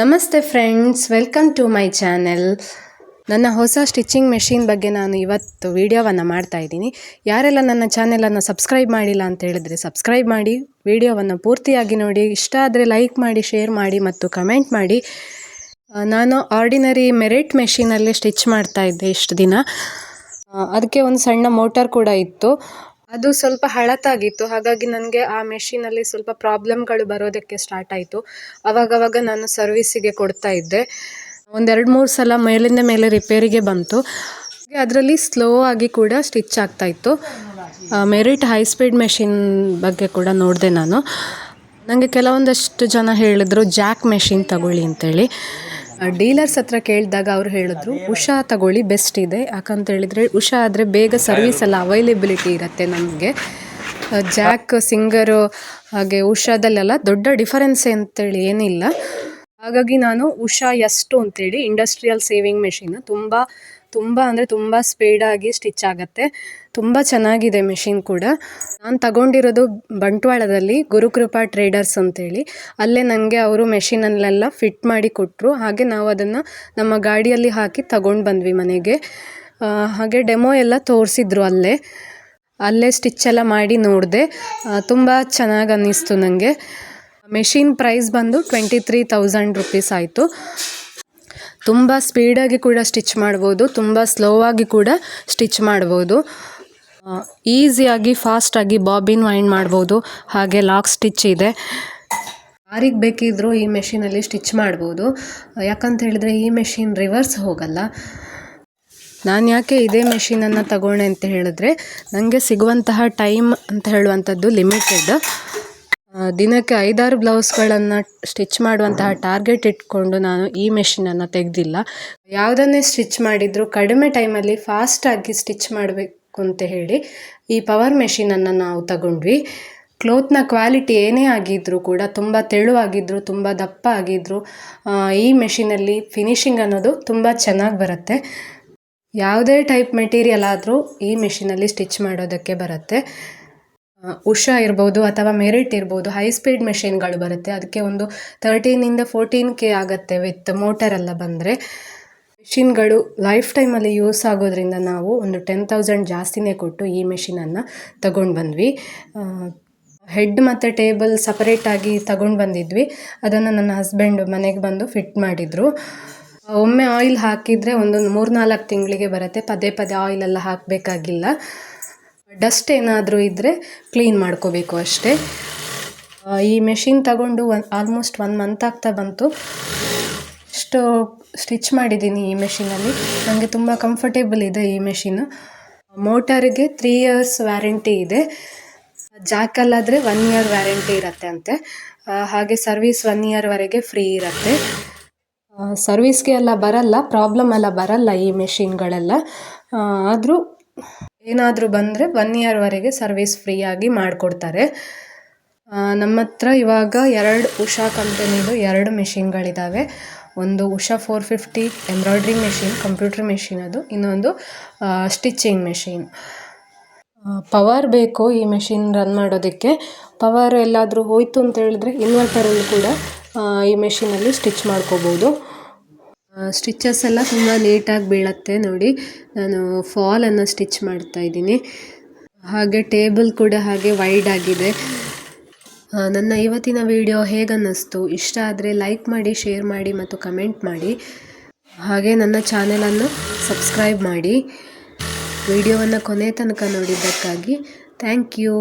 ನಮಸ್ತೆ friends, welcome to my channel. ನನ್ನ ಹೊಸ ಸ್ಟಿಚಿಂಗ್ ಮೆಷಿನ್ ಬಗ್ಗೆ ನಾನು ಇವತ್ತು ವೀಡಿಯೋವನ್ನು ಮಾಡ್ತಾ ಇದ್ದೀನಿ. ಯಾರೆಲ್ಲ ನನ್ನ ಚಾನೆಲನ್ನು ಸಬ್ಸ್ಕ್ರೈಬ್ ಮಾಡಿಲ್ಲ ಅಂತ ಹೇಳಿದರೆ ಸಬ್ಸ್ಕ್ರೈಬ್ ಮಾಡಿ, ವೀಡಿಯೋವನ್ನು ಪೂರ್ತಿಯಾಗಿ ನೋಡಿ. ಇಷ್ಟ ಆದರೆ ಲೈಕ್ ಮಾಡಿ, ಶೇರ್ ಮಾಡಿ ಮತ್ತು ಕಮೆಂಟ್ ಮಾಡಿ. ನಾನು ಆರ್ಡಿನರಿ ಮೆರಿಟ್ ಮೆಷಿನಲ್ಲಿ ಸ್ಟಿಚ್ ಮಾಡ್ತಾ ಇದ್ದೆ ಇಷ್ಟು ದಿನ. ಅದಕ್ಕೆ ಒಂದು ಸಣ್ಣ ಮೋಟರ್ ಕೂಡ ಇತ್ತು. ಅದು ಸ್ವಲ್ಪ ಹಳತಾಗಿತ್ತು. ಹಾಗಾಗಿ ನನಗೆ ಆ ಮೆಷಿನಲ್ಲಿ ಸ್ವಲ್ಪ ಪ್ರಾಬ್ಲಮ್ಗಳು ಬರೋದಕ್ಕೆ ಸ್ಟಾರ್ಟ್ ಆಯಿತು. ಅವಾಗವಾಗ ನಾನು ಸರ್ವಿಸಿಗೆ ಕೊಡ್ತಾ ಇದ್ದೆ. ಒಂದೆರಡು ಮೂರು ಸಲ ಮೇಲಿಂದ ಮೇಲೆ ರಿಪೇರಿಗೆ ಬಂತು. ಅದರಲ್ಲಿ ಸ್ಲೋ ಆಗಿ ಕೂಡ ಸ್ಟಿಚ್ ಆಗ್ತಾ ಇತ್ತು. ಮೆರಿಟ್ ಹೈ ಸ್ಪೀಡ್ ಮೆಷಿನ್ ಬಗ್ಗೆ ಕೂಡ ನೋಡಿದೆ ನಾನು. ನನಗೆ ಕೆಲವೊಂದಷ್ಟು ಜನ ಹೇಳಿದ್ರು ಜಾಕ್ ಮೆಷಿನ್ ತಗೊಳ್ಳಿ ಅಂತೇಳಿ. ಡೀಲರ್ಸ್ ಹತ್ರ ಕೇಳಿದಾಗ ಅವ್ರು ಹೇಳಿದ್ರು, ಉಷಾ ತಗೊಳ್ಳಿ, ಬೆಸ್ಟ್ ಇದೆ. ಯಾಕಂತ ಹೇಳಿದ್ರೆ, ಉಷಾ ಆದರೆ ಬೇಗ ಸರ್ವಿಸ್ ಎಲ್ಲ ಅವೈಲೇಬಿಲಿಟಿ ಇರುತ್ತೆ ನಮಗೆ. ಜಾಕ್, ಸಿಂಗರು, ಹಾಗೆ ಉಷಾದಲ್ಲೆಲ್ಲ ದೊಡ್ಡ ಡಿಫರೆನ್ಸ್ ಅಂತೇಳಿ ಏನಿಲ್ಲ. ಹಾಗಾಗಿ ನಾನು ಉಷಾ ಎಷ್ಟು ಅಂತೇಳಿ ಇಂಡಸ್ಟ್ರಿಯಲ್ ಸೇವಿಂಗ್ ಮೆಷಿನ್, ತುಂಬ ತುಂಬ ಅಂದರೆ ತುಂಬ ಸ್ಪೀಡಾಗಿ ಸ್ಟಿಚ್ ಆಗುತ್ತೆ. ತುಂಬ ಚೆನ್ನಾಗಿದೆ ಮೆಷಿನ್ ಕೂಡ. ನಾನು ತಗೊಂಡಿರೋದು ಬಂಟ್ವಾಳದಲ್ಲಿ ಗುರುಕೃಪಾ ಟ್ರೇಡರ್ಸ್ ಅಂತೇಳಿ. ಅಲ್ಲೇ ನನಗೆ ಅವರು ಮೆಷಿನಲ್ಲೆಲ್ಲ ಫಿಟ್ ಮಾಡಿ ಕೊಟ್ಟರು ಹಾಗೆ ನಾವು ಅದನ್ನು ನಮ್ಮ ಗಾಡಿಯಲ್ಲಿ ಹಾಕಿ ತಗೊಂಡು ಬಂದ್ವಿ ಮನೆಗೆ. ಹಾಗೆ ಡೆಮೋ ಎಲ್ಲ ತೋರಿಸಿದ್ರು ಅಲ್ಲೇ. ಅಲ್ಲೇ ಸ್ಟಿಚ್ ಎಲ್ಲ ಮಾಡಿ ನೋಡಿದೆ. ತುಂಬ ಚೆನ್ನಾಗಿ ಅನ್ನಿಸ್ತು ನನಗೆ ಮೆಷಿನ್ ಪ್ರೈಸ್ ಬಂದು ಟ್ವೆಂಟಿ ತ್ರೀ ತೌಸಂಡ್ ರುಪೀಸ್ ಆಯಿತು. ತುಂಬ ಸ್ಪೀಡಾಗಿ ಕೂಡ ಸ್ಟಿಚ್ ಮಾಡ್ಬೋದು, ತುಂಬ ಸ್ಲೋ ಆಗಿ ಕೂಡ ಸ್ಟಿಚ್ ಮಾಡ್ಬೋದು. ಈಸಿಯಾಗಿ ಫಾಸ್ಟಾಗಿ ಬಾಬಿನ್ ವೈಂಡ್ ಮಾಡ್ಬೋದು, ಹಾಗೆ ಲಾಕ್ ಸ್ಟಿಚ್ ಇದೆ. ಯಾರಿಗೆ ಬೇಕಿದ್ದರೂ ಈ ಮೆಷಿನಲ್ಲಿ ಸ್ಟಿಚ್ ಮಾಡ್ಬೋದು. ಯಾಕಂತ ಹೇಳಿದರೆ ಈ ಮೆಷಿನ್ ರಿವರ್ಸ್ ಹೋಗಲ್ಲ. ನಾನು ಯಾಕೆ ಇದೇ ಮೆಷಿನನ್ನು ತಗೊಂಡೆ ಅಂತ ಹೇಳಿದ್ರೆ ನನಗೆ ಸಿಗುವಂತಹ ಟೈಮ್ ಅಂತ ಹೇಳುವಂಥದ್ದು ಲಿಮಿಟೆಡ್ ದಿನಕ್ಕೆ ಐದಾರು ಬ್ಲೌಸ್ಗಳನ್ನು ಸ್ಟಿಚ್ ಮಾಡುವಂತಹ ಟಾರ್ಗೆಟ್ ಇಟ್ಕೊಂಡು ನಾನು ಈ ಮೆಷಿನನ್ನು ತೆಗೆದಿಲ್ಲ. ಯಾವುದನ್ನೇ ಸ್ಟಿಚ್ ಮಾಡಿದರೂ ಕಡಿಮೆ ಟೈಮಲ್ಲಿ ಫಾಸ್ಟಾಗಿ ಸ್ಟಿಚ್ ಮಾಡಬೇಕು ಅಂತ ಹೇಳಿ ಈ ಪವರ್ ಮೆಷಿನನ್ನು ನಾವು ತಗೊಂಡ್ವಿ. ಕ್ಲೋತ್ನ ಕ್ವಾಲಿಟಿ ಏನೇ ಆಗಿದ್ದರೂ ಕೂಡ ತುಂಬ ತೆಳುವಾಗಿದ್ದರೂ ತುಂಬ ದಪ್ಪ ಆಗಿದ್ದರೂ ಈ ಮೆಷಿನಲ್ಲಿ ಫಿನಿಶಿಂಗ್ ಅನ್ನೋದು ತುಂಬ ಚೆನ್ನಾಗಿ ಬರುತ್ತೆ. ಯಾವುದೇ ಟೈಪ್ ಮೆಟೀರಿಯಲ್ ಆದರೂ ಈ ಮೆಷಿನಲ್ಲಿ ಸ್ಟಿಚ್ ಮಾಡೋದಕ್ಕೆ ಬರುತ್ತೆ. ಉಷಾ ಇರ್ಬೋದು ಅಥವಾ ಮೆರಿಟ್ ಇರ್ಬೋದು ಹೈ ಸ್ಪೀಡ್ ಮೆಷಿನ್ಗಳು ಬರುತ್ತೆ. ಅದಕ್ಕೆ ಒಂದು ತರ್ಟೀನಿಂದ ಫೋರ್ಟೀನ್ ಕೆ ಆಗುತ್ತೆ ವಿತ್ ಮೋಟರ್ ಎಲ್ಲ ಬಂದರೆ. ಮೆಷಿನ್ಗಳು ಲೈಫ್ ಟೈಮಲ್ಲಿ ಯೂಸ್ ಆಗೋದ್ರಿಂದ ನಾವು ಒಂದು ಟೆನ್ ತೌಸಂಡ್ ಜಾಸ್ತಿನೇ ಕೊಟ್ಟು ಈ ಮೆಷಿನನ್ನು ತಗೊಂಡು ಬಂದ್ವಿ. ಹೆಡ್ ಮತ್ತು ಟೇಬಲ್ ಸಪರೇಟಾಗಿ ತಗೊಂಡು ಬಂದಿದ್ವಿ. ಅದನ್ನು ನನ್ನ ಹಸ್ಬೆಂಡ್ ಮನೆಗೆ ಬಂದು ಫಿಟ್ ಮಾಡಿದರು. ಒಮ್ಮೆ ಆಯಿಲ್ ಹಾಕಿದರೆ ಒಂದು ಮೂರ್ನಾಲ್ಕು ತಿಂಗಳಿಗೆ ಬರುತ್ತೆ. ಪದೇ ಪದೇ ಆಯಿಲೆಲ್ಲ ಹಾಕಬೇಕಾಗಿಲ್ಲ. ಡಸ್ಟ್ ಏನಾದರೂ ಇದ್ದರೆ ಕ್ಲೀನ್ ಮಾಡ್ಕೋಬೇಕು ಅಷ್ಟೇ. ಈ ಮೆಷಿನ್ ತಗೊಂಡು ಒನ್, ಆಲ್ಮೋಸ್ಟ್ ಒನ್ ಮಂತ್ ಆಗ್ತಾ ಬಂತು. ಇಷ್ಟು ಸ್ಟಿಚ್ ಮಾಡಿದ್ದೀನಿ ಈ ಮೆಷಿನಲ್ಲಿ. ನನಗೆ ತುಂಬ ಕಂಫರ್ಟೇಬಲ್ ಇದೆ ಈ ಮೆಷಿನ್. ಮೋಟಾರಿಗೆ ತ್ರೀ ಇಯರ್ಸ್ ವ್ಯಾರಂಟಿ ಇದೆ. ಜಾಕಲ್ಲಾದರೆ ಒನ್ ಇಯರ್ ವ್ಯಾರಂಟಿ ಇರತ್ತೆ ಅಂತೆ. ಹಾಗೆ ಸರ್ವಿಸ್ ಒನ್ ಇಯರ್ವರೆಗೆ ಫ್ರೀ ಇರುತ್ತೆ. ಸರ್ವಿಸ್ಗೆ ಎಲ್ಲ ಬರಲ್ಲ ಪ್ರಾಬ್ಲಮ್ ಎಲ್ಲ ಬರಲ್ಲ ಈ ಮೆಷಿನ್ಗಳೆಲ್ಲ. ಆದರೂ ಏನಾದರೂ ಬಂದರೆ ಒನ್ ಇಯರ್ವರೆಗೆ ಸರ್ವಿಸ್ ಫ್ರೀಯಾಗಿ ಮಾಡಿಕೊಡ್ತಾರೆ. ನಮ್ಮ ಹತ್ರ ಇವಾಗ ಎರಡು ಉಷಾ ಕಂಪನಿದು ಎರಡು ಮೆಷಿನ್ಗಳಿದ್ದಾವೆ ಒಂದು Usha four fifty embroidery machine computer machine ಅದು, ಇನ್ನೊಂದು ಸ್ಟಿಚಿಂಗ್ ಮೆಷಿನ್ ಪವರ್ ಬೇಕು ಈ ಮೆಷಿನ್ ರನ್ ಮಾಡೋದಕ್ಕೆ? ಪವರ್ ಎಲ್ಲಾದರೂ ಹೋಯಿತು ಅಂತ ಹೇಳಿದ್ರೆ ಇನ್ವರ್ಟರಲ್ಲಿ ಕೂಡ ಈ ಮೆಷಿನಲ್ಲಿ ಸ್ಟಿಚ್ ಮಾಡ್ಕೋಬೋದು. ಸ್ಟಿಚಸ್ ಎಲ್ಲ ತುಂಬ ನೀಟಾಗಿ ಬೀಳತ್ತೆ ನೋಡಿ. ನಾನು ಫಾಲನ್ನು ಸ್ಟಿಚ್ ಮಾಡ್ತಾ ಇದ್ದೀನಿ. ಹಾಗೆ ಟೇಬಲ್ ಕೂಡ ಹಾಗೆ ವೈಡ್ ಆಗಿದೆ. ನನ್ನ ಇವತ್ತಿನ ವಿಡಿಯೋ ಹೇಗನ್ನಿಸ್ತು? ಇಷ್ಟ ಆದರೆ ಲೈಕ್ ಮಾಡಿ ಶೇರ್ ಮಾಡಿ ಮತ್ತು ಕಮೆಂಟ್ ಮಾಡಿ. ಹಾಗೆ ನನ್ನ ಚಾನೆಲನ್ನು ಸಬ್ಸ್ಕ್ರೈಬ್ ಮಾಡಿ. ವಿಡಿಯೋವನ್ನು ಕೊನೆ ತನಕ ನೋಡಿದ್ದಕ್ಕಾಗಿ ಥ್ಯಾಂಕ್ ಯು